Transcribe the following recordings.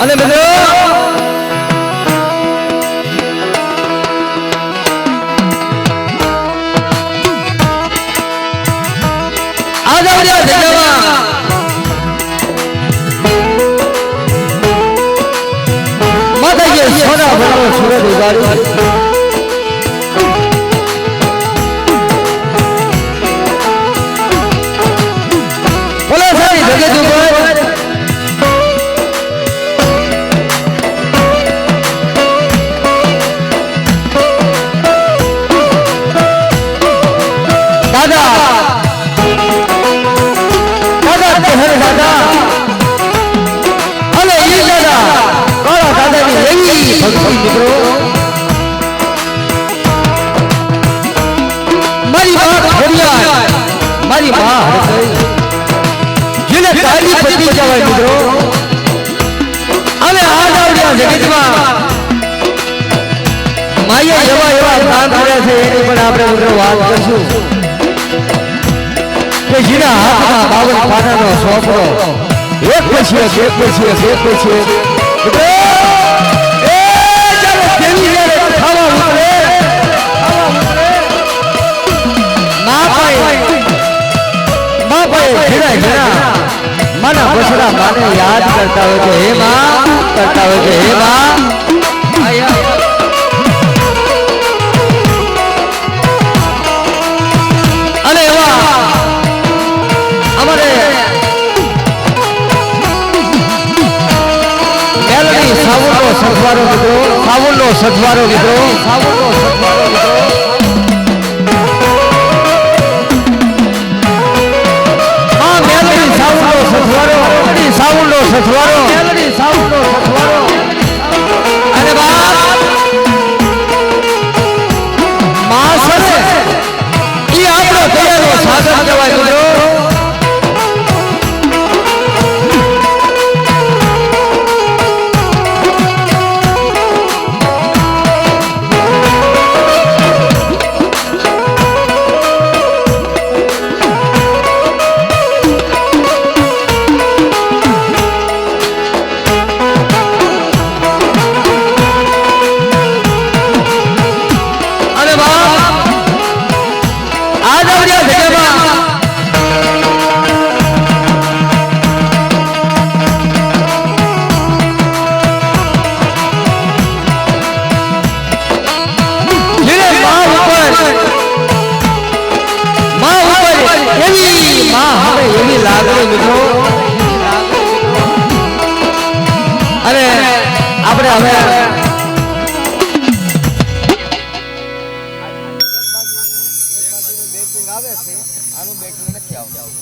અને મિત્રો માતાજી સોના ભરનો સુરત ઉગાડ્યું મારી માં ઘડિયાળ મારી માં મિત્રો. અને આ દાવડિયા માયા એવા એવા પ્રાણ કર્યા છે, એની પણ આપણે મિત્રો વાત કે જેના હાથમાં બાવન પાનાનો સોપડો. એક પછી એક એક પછી એક એક પછી એક. ઘેરા ઘેરા માના બસડા માને યાદ કરતા હોય છે હે માં, કરતા હોય છે હે માં.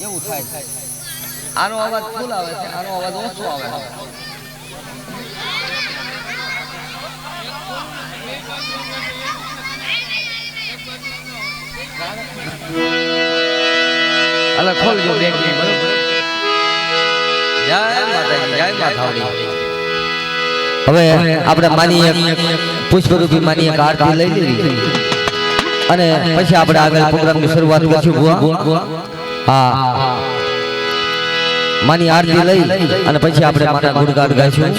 એવું થાય આનો અવાજ ફૂલ આવે છે આનો અવાજ ઓછો આવે છે. અલા ખોલજો બેગ બરોબર? જય માતાજી જય માતાજી હવે આપણે માની એક પુષ્પરૂપી માની એક આરતી લઈ લેવી અને પછી આપણે આગળ પ્રોગ્રામની શરૂઆત કરશું બુઆ હા. માની આરતી લઈ અને પછી આપણે માના ગુણગાન ગાઈશું.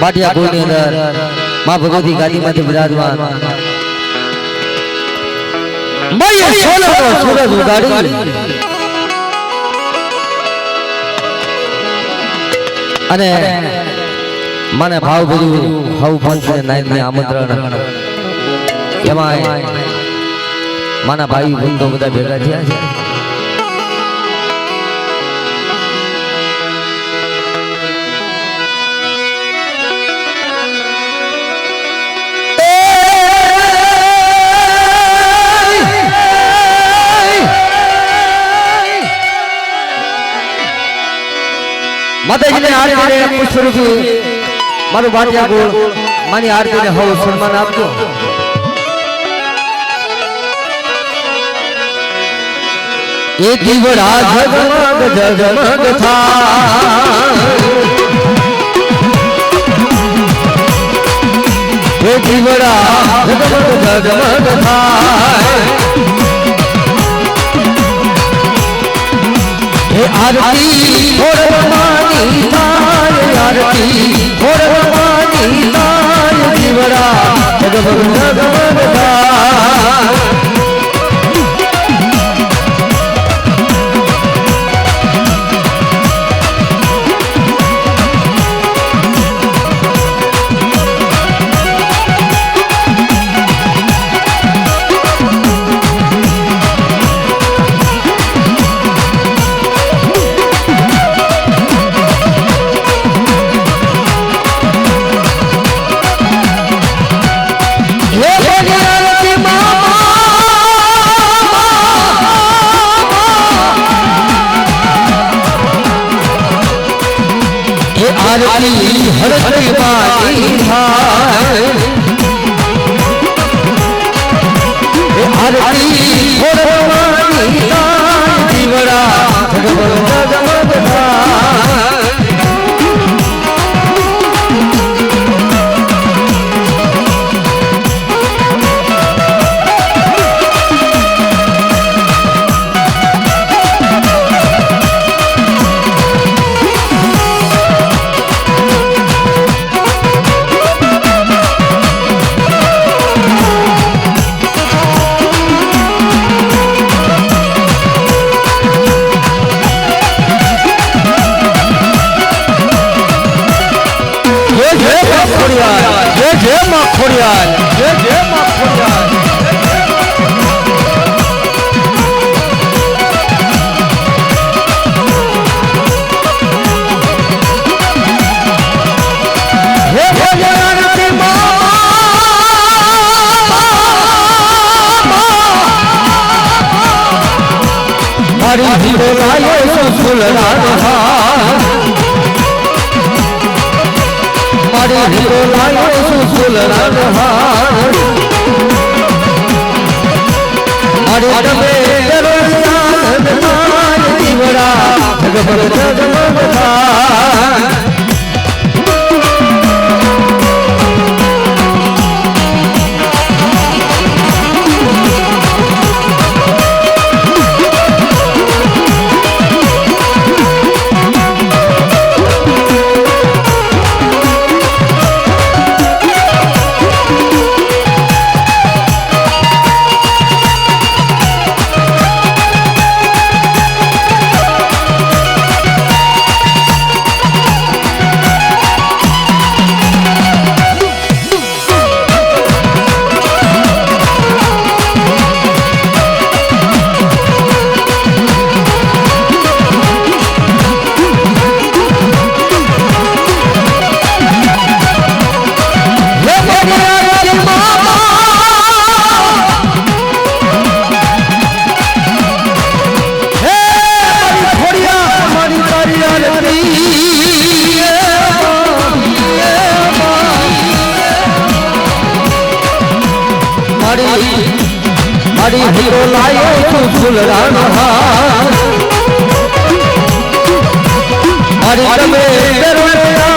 બાટિયા કુળની અંદરમાં ભગવતી ગાદીમાંથી બિરાજમાન. માયે સૂરજ ઉગાડી. અને મને ભાવ બધું હવ પંચ ને આમંત્રણ. એમાં માના ભાઈ બંધો બધા ભેગા થયા છે. માતાજીને આરતીને પુષ્પરૂપી, મારું બાટિયા ગોળ માની આરતીને હવ સન્માન આપજો. એ દીવડા ઝગમગ ઝગમગ થા. એ દીવડા ઝગમગ ઝગમગ થાય હે આરતી ભોર ભવાની આરતી ભોર ભવાની થાય દીવડા ઝગમગ ઝગમગ મારી ભગવાન જગમગ થાય રાગહાર અરે તમે જીવડા ભગવત ભગવાન અરે હીરો લાયો છું ફૂલરાનો હાર અરે તમે દરવાજા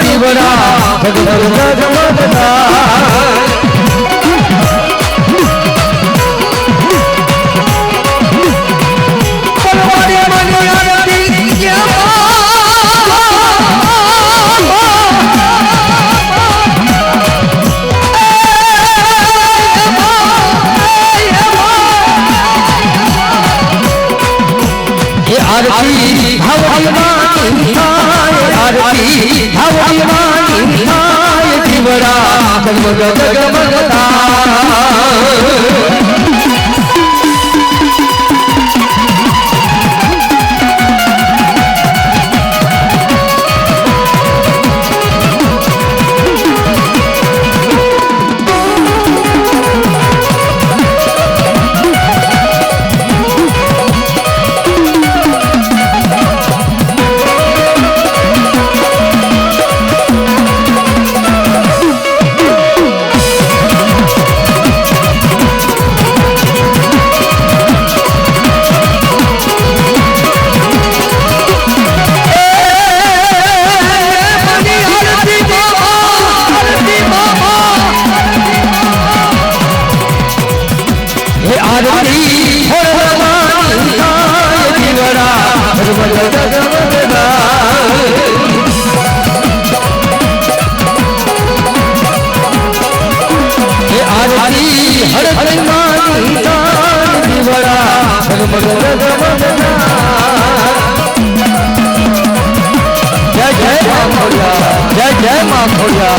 જીવડા ભગવાન ભગવાન 么么么么么么么哒。माखोडा